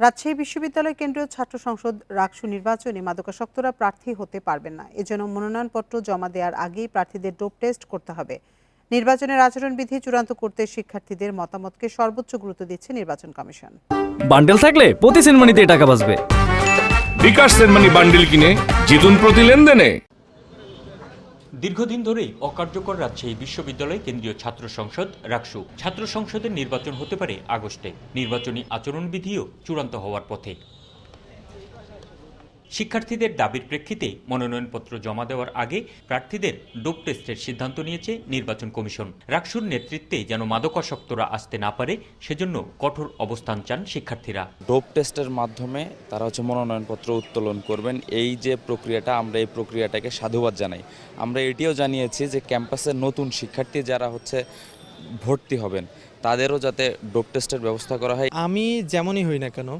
রাজশাহী বিশ্ববিদ্যালয় কেন্দ্রীয় ছাত্র সংসদ রাকসু নির্বাচনে মাদকাসক্তরা প্রার্থী হতে পারবেন না। এজন্য মনোনয়নপত্র জমা দেওয়ার আগেই প্রার্থীদের ডোপ টেস্ট করতে হবে। নির্বাচনের আচরণবিধি চূড়ান্ত করতে শিক্ষার্থীদের মতামতকে সর্বোচ্চ গুরুত্ব দিচ্ছে নির্বাচন কমিশন। বান্ডেল থাকলে প্রতি সেনমানিতে টাকা বাঁচবে। বিকাশ সেনমানি বান্ডিল কিনে জিতুন প্রতি লেনদেনে। দীর্ঘদিন ধরেই অকার্যকর রাজশাহী বিশ্ববিদ্যালয় কেন্দ্রীয় ছাত্র সংসদ রাখসু ছাত্র সংসদের নির্বাচন হতে পারে আগস্টে। নির্বাচনী আচরণবিধিও চূড়ান্ত হওয়ার পথে। শিক্ষার্থীদের দাবির প্রেক্ষিতে মনোনয়নপত্র জমা দেওয়ার আগে প্রার্থীদের ডোপ টেস্টের সিদ্ধান্ত নিয়েছে নির্বাচন কমিশন। রাকসুর নেতৃত্বে যেন মাদকাসক্তরা আসতে না পারে সেজন্য কঠোর অবস্থান চান শিক্ষার্থীরা। ডোপ টেস্টের মাধ্যমে তারা হচ্ছে মনোনয়নপত্র উত্তোলন করবেন। এই যে প্রক্রিয়াটা আমরা এই প্রক্রিয়াটাকে সাধুবাদ জানাই। আমরা এটিও জানিয়েছি যে ক্যাম্পাসের নতুন শিক্ষার্থী যারা হচ্ছে ভর্তি হবেন তাদেরও যাতে ডোপ টেস্টের ব্যবস্থা করা হয়। আমি যেমনই হই না কেন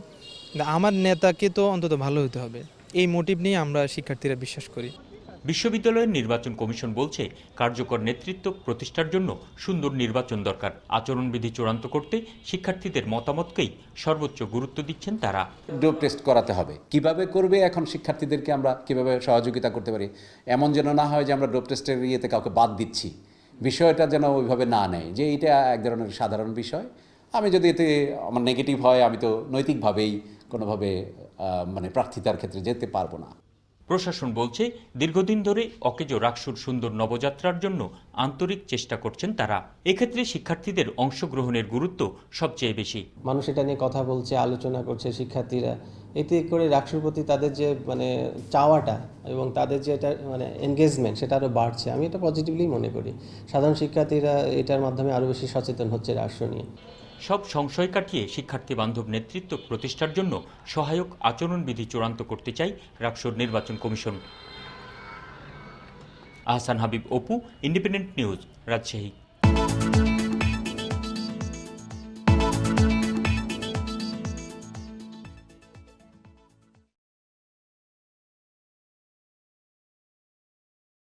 আমার নেতাকে তো অন্তত ভালো হতে হবে। এই মোটিভ নিয়ে আমরা শিক্ষার্থীরা বিশ্বাস করি। বিশ্ববিদ্যালয়ের নির্বাচন কমিশন বলছে কার্যকর নেতৃত্ব প্রতিষ্ঠার জন্য সুন্দর নির্বাচন দরকার। আচরণবিধি চূড়ান্ত করতে শিক্ষার্থীদের মতামতকেই সর্বোচ্চ গুরুত্ব দিচ্ছেন তারা। ডোপ টেস্ট করাতে হবে। কীভাবে করবে এখন শিক্ষার্থীদেরকে আমরা কীভাবে সহযোগিতা করতে পারি? এমন যেন না হয় যে আমরা ডোপ টেস্টের ইয়েতে কাউকে বাদ দিচ্ছি। বিষয়টা যেন ওইভাবে না নেয় যে এটা এক ধরনের সাধারণ বিষয়। আমি যদি এতে আমার নেগেটিভ হয় আমি তো নৈতিকভাবেই কোনোভাবে মানে প্রার্থিতার ক্ষেত্রে যেতে পারব না। প্রশাসন বলছে দীর্ঘদিন ধরে অকেজ রাকসুর সুন্দর নবযাত্রার জন্য আন্তরিক চেষ্টা করছেন তারা। এক্ষেত্রে শিক্ষার্থীদের অংশগ্রহণের গুরুত্ব সবচেয়ে বেশি। মানুষ এটা নিয়ে কথা বলছে আলোচনা করছে শিক্ষার্থীরা। এতে করে রাষ্ট্রের প্রতি তাদের যে মানে চাওয়াটা এবং তাদের যে এটা মানে এনগেজমেন্ট সেটা আরও বাড়ছে। আমি এটা পজিটিভলি মনে করি। সাধারণ শিক্ষার্থীরা এটার মাধ্যমে আরও বেশি সচেতন হচ্ছে রাষ্ট্র নিয়ে। সব সংশয় কাটিয়ে শিক্ষার্থী বান্ধব নেতৃত্ব প্রতিষ্ঠার জন্য সহায়ক আচরণবিধি চূড়ান্ত করতে চাই রাকসুর নির্বাচন commission. Ahsan Habib Apu, independent news, Rajshahi.